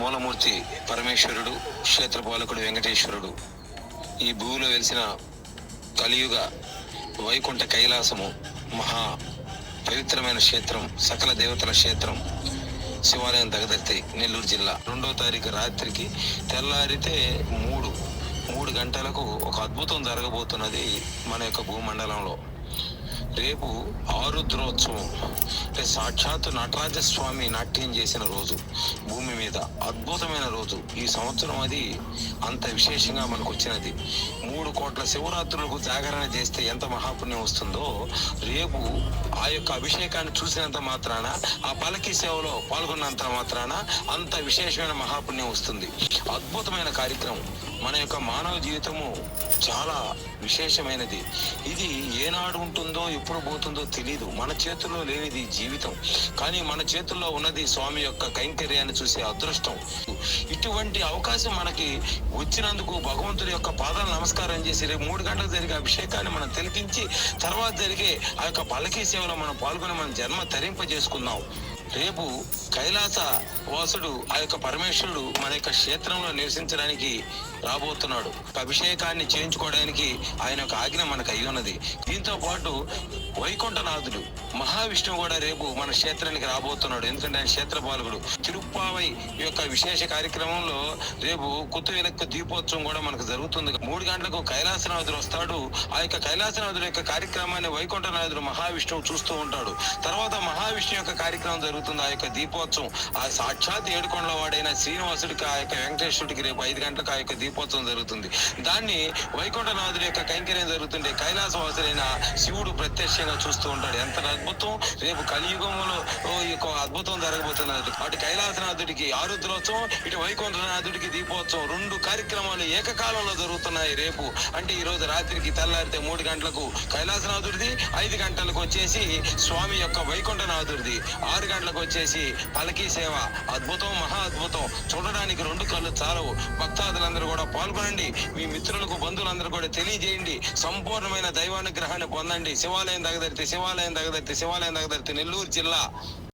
మూలమూర్తి పరమేశ్వరుడు క్షేత్రపాలకుడు వెంకటేశ్వరుడు. ఈ భూమిలో వెలిసిన కలియుగ వైకుంఠ కైలాసము మహా పవిత్రమైన క్షేత్రం సకల దేవతల క్షేత్రం శివాలయం దగదర్తి నెల్లూరు జిల్లా. రెండో తారీఖు రాత్రికి తెల్లారితే మూడు. మూడు గంటలకు ఒక అద్భుతం జరగబోతున్నది మన యొక్క భూమండలంలో. రేపు ఆరుద్రోత్సవం అంటే సాక్షాత్తు నటరాజ స్వామి నాట్యం చేసిన రోజు భూమి మీద అద్భుతమైన రోజు. ఈ సంవత్సరం అది అంత విశేషంగా మనకు వచ్చినది మూడు కోట్ల శివరాత్రులకు జాగరణ చేస్తే ఎంత మహాపుణ్యం వస్తుందో రేపు ఆ యొక్క అభిషేకాన్ని చూసినంత మాత్రాన ఆ పలకి సేవలో పాల్గొన్నంత మాత్రాన అంత విశేషమైన మహాపుణ్యం వస్తుంది. అద్భుతమైన కార్యక్రమం. మన యొక్క మానవ జీవితము చాలా విశేషమైనది. ఇది ఏనాడు ఉంటుందో ఎప్పుడు పోతుందో తెలియదు మన చేతుల్లో లేనిది జీవితం. కానీ మన చేతుల్లో ఉన్నది స్వామి యొక్క కైంకర్యాన్ని చూసే అదృష్టం. ఇటువంటి అవకాశం మనకి వచ్చినందుకు భగవంతుడి యొక్క పాదాలు నమస్కారం చేసి రేపు మూడు గంటలకు జరిగే అభిషేకాన్ని మనం తిలకించి తర్వాత జరిగే ఆ యొక్క పలకీ సేవలో మనం పాల్గొని మన జన్మ తరింపజేసుకుందాం. రేపు కైలాస వాసుడు ఆ యొక్క పరమేశ్వరుడు మన యొక్క క్షేత్రంలో నివసించడానికి రాబోతున్నాడు. అభిషేకాన్ని చేయించుకోవడానికి ఆయన యొక్క ఆజ్ఞ మనకు అయి ఉన్నది. దీంతో పాటు వైకుంఠనాథుడు మహావిష్ణువు కూడా రేపు మన క్షేత్రానికి రాబోతున్నాడు. ఎందుకంటే ఆయన క్షేత్రపాలకుడు తిరుప్పావై యొక్క విశేష కార్యక్రమంలో రేపు కుత్తు విలక్కు దీపోత్సవం కూడా మనకు జరుగుతుంది. మూడు గంటలకు కైలాసనాథుడు వస్తాడు. ఆ యొక్క కైలాసనాథుడు యొక్క కార్యక్రమాన్ని వైకుంఠనాథుడు మహావిష్ణువు చూస్తూ ఉంటాడు. తర్వాత మహావిష్ణు యొక్క కార్యక్రమం జరుగుతుంది. ఆ యొక్క దీపోత్సవం. ఆ సాక్షాత్ ఏడుకొండల వాడైన శ్రీనివాసుడికి ఆ యొక్క వెంకటేశ్వరుడికి రేపు ఐదు గంటలకు ఆ యొక్క దీపోత్సవం జరుగుతుంది. దాన్ని వైకుంఠనాథుడి యొక్క కైంకర్యం జరుగుతుంటే కైలాసవాసులైన శివుడు ప్రత్యక్షంగా చూస్తూ ఉంటాడు. ఎంత అద్భుతం! రేపు కలియుగంలో ఈ యొక్క అద్భుతం జరగబోతున్నది. అటు కైలాసనాథుడికి ఆరుద్రోత్సవం ఇటు వైకుంఠనాథుడికి దీపోత్సవం. రెండు కార్యక్రమాలు ఏకకాలంలో జరుగుతున్నాయి రేపు. అంటే ఈ రోజు రాత్రికి తెల్లారితే మూడు గంటలకు కైలాసనాథుడిది ఐదు గంటలకు వచ్చేసి స్వామి యొక్క వైకుంఠనాథుడిది. ఆరు గంటలకు వచ్చేసి పలకీ సేవ. అద్భుతం మహా అద్భుతం. చూడడానికి రెండు కళ్ళు చాలవు. భక్తాదులందరూ కూడా పాల్గొనండి. మీ మిత్రులకు బంధువులందరూ కూడా తెలియజేయండి. సంపూర్ణమైన దైవానుగ్రహాన్ని పొందండి. శివాలయం దగ్గదరితే శివాలయం దగ్గదరితే శివాలయం దగ్గదరితే నెల్లూరు జిల్లా.